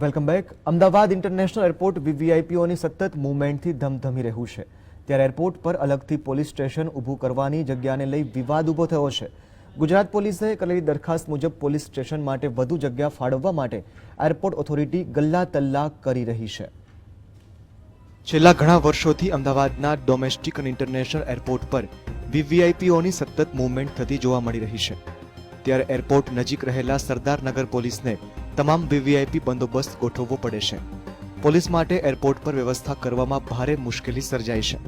Welcome back Ahmedabad international airport વીવીઆઈપીઓની સતત મૂવમેન્ટથી ધમધમી રહ્યું છે. ત્યારે એરપોર્ટ પર અલગથી પોલીસ સ્ટેશન ઊભું કરવાની જગ્યાને લઈ વિવાદ ઊભો થયો છે. ગુજરાત પોલીસે કરેલી દરખાસ્ત મુજબ પોલીસ સ્ટેશન માટે વધુ જગ્યા ફાળવવા માટે એરપોર્ટ ઓથોરિટી ગલ્લા તલ્લા કરી રહી છે. છેલ્લા ઘણા વર્ષોથી અમદાવાદના ડોમેસ્ટિક અને ઇન્ટરનેશનલ એરપોર્ટ પર વીવીઆઈપીઓની સતત મૂવમેન્ટ થતી જોવા મળી રહી છે. ત્યારે એરપોર્ટ નજીક રહેલા સરદારનગર પોલીસને તમામ વીવીઆઈપી બંદોબસ્ત ગોઠવવો પડે છે. પોલીસ માટે એરપોર્ટ પર વ્યવસ્થા કરવામાં ભારે મુશ્કેલી સર્જાઈ છે.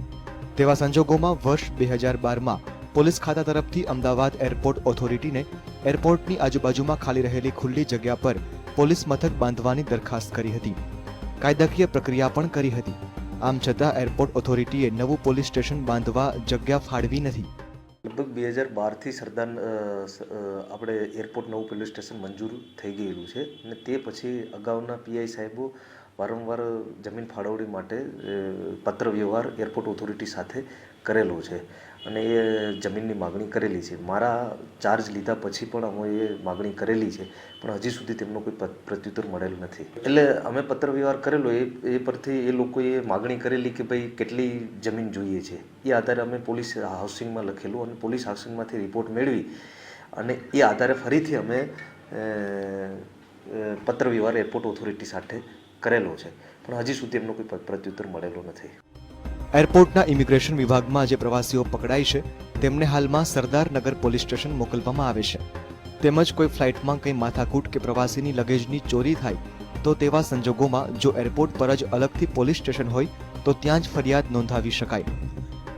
તેવા સંજોગોમાં વર્ષ બે હજાર બારમાં પોલીસ ખાતા તરફથી અમદાવાદ એરપોર્ટ ઓથોરિટીને એરપોર્ટની આજુબાજુમાં ખાલી રહેલી ખુલ્લી જગ્યા પર પોલીસ મથક બાંધવાની દરખાસ્ત કરી હતી. કાયદાકીય પ્રક્રિયા પણ કરી હતી. આમ છતાં એરપોર્ટ ઓથોરિટીએ નવું પોલીસ સ્ટેશન બાંધવા જગ્યા ફાળવી નથી. લગભગ બે હજાર બારથી સરદાર આપણે એરપોર્ટ નવું પોલીસ સ્ટેશન મંજૂર થઈ ગયેલું છે. અને તે પછી અગાઉના પીઆઈ સાહેબો વારંવાર જમીન ફાળવણી માટે પત્ર વ્યવહાર એરપોર્ટ ઓથોરિટી સાથે કરેલો છે અને એ જમીનની માગણી કરેલી છે. મારા ચાર્જ લીધા પછી પણ અમે એ માગણી કરેલી છે, પણ હજી સુધી તેમનો કોઈ પ્રત્યુત્તર મળેલ નથી. એટલે અમે પત્ર વ્યવહાર કરેલો, એ એ પરથી એ લોકોએ માગણી કરેલી કે ભાઈ કેટલી જમીન જોઈએ છે. એ આધારે અમે પોલીસ હાઉસિંગમાં લખેલું અને પોલીસ હાઉસિંગમાંથી રિપોર્ટ મેળવી અને એ આધારે ફરીથી અમે પત્ર વ્યવહાર એરપોર્ટ ઓથોરિટી સાથે કરેલો છે. પણ હજી સુધી એમનો કોઈ પ્રત્યુત્તર મળેલો નથી. એરપોર્ટના ઇમિગ્રેશન વિભાગમાં જે પ્રવાસીઓ પકડાય છે, તેમને હાલમાં સરદારનગર પોલીસ સ્ટેશન મોકલવામાં આવે છે. તેમજ કોઈ ફ્લાઇટમાં કંઈ માથાકૂટ કે પ્રવાસીની લગેજની ચોરી થાય, તો તેવા સંજોગોમાં જો એરપોર્ટ પર જ અલગથી પોલીસ સ્ટેશન હોય, તો ત્યાં જ ફરિયાદ નોંધાવી શકાય.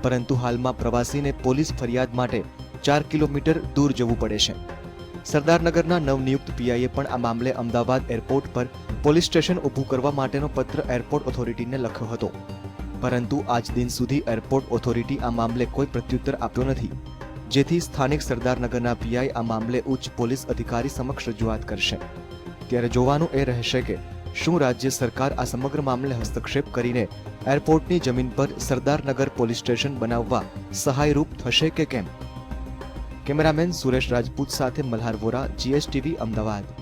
પરંતુ હાલમાં પ્રવાસીને પોલીસ ફરિયાદ માટે ચાર કિલોમીટર દૂર જવું પડે છે. સરદારનગરના નવનિયુક્ત પીઆઈએ પણ આ મામલે અમદાવાદ એરપોર્ટ પર પોલીસ સ્ટેશન ઊભું કરવા માટેનો પત્ર એરપોર્ટ ઓથોરિટીને લખ્યો હતો. પરંતુ આજ દિન સુધી એરપોર્ટ ઓથોરિટી આ મામલે કોઈ પ્રત્યુત્તર આપ્યો નથી, જેથી સ્થાનિક સરદારનગરના પીઆઈ આ મામલે ઉચ્ચ પોલીસ અધિકારી સમક્ષ રજૂઆત કરશે. ત્યારે જોવાનું એ રહેશે કે શું રાજ્ય સરકાર આ સમગ્ર મામલે હસ્તક્ષેપ કરીને એરપોર્ટની જમીન પર સરદારનગર પોલીસ સ્ટેશન બનાવવા સહાયરૂપ થશે કે કેમ? કેમેરામેન સુરેશ રાજપૂત સાથે મલ્હાર વોરા જીએસટીવી અમદાવાદ.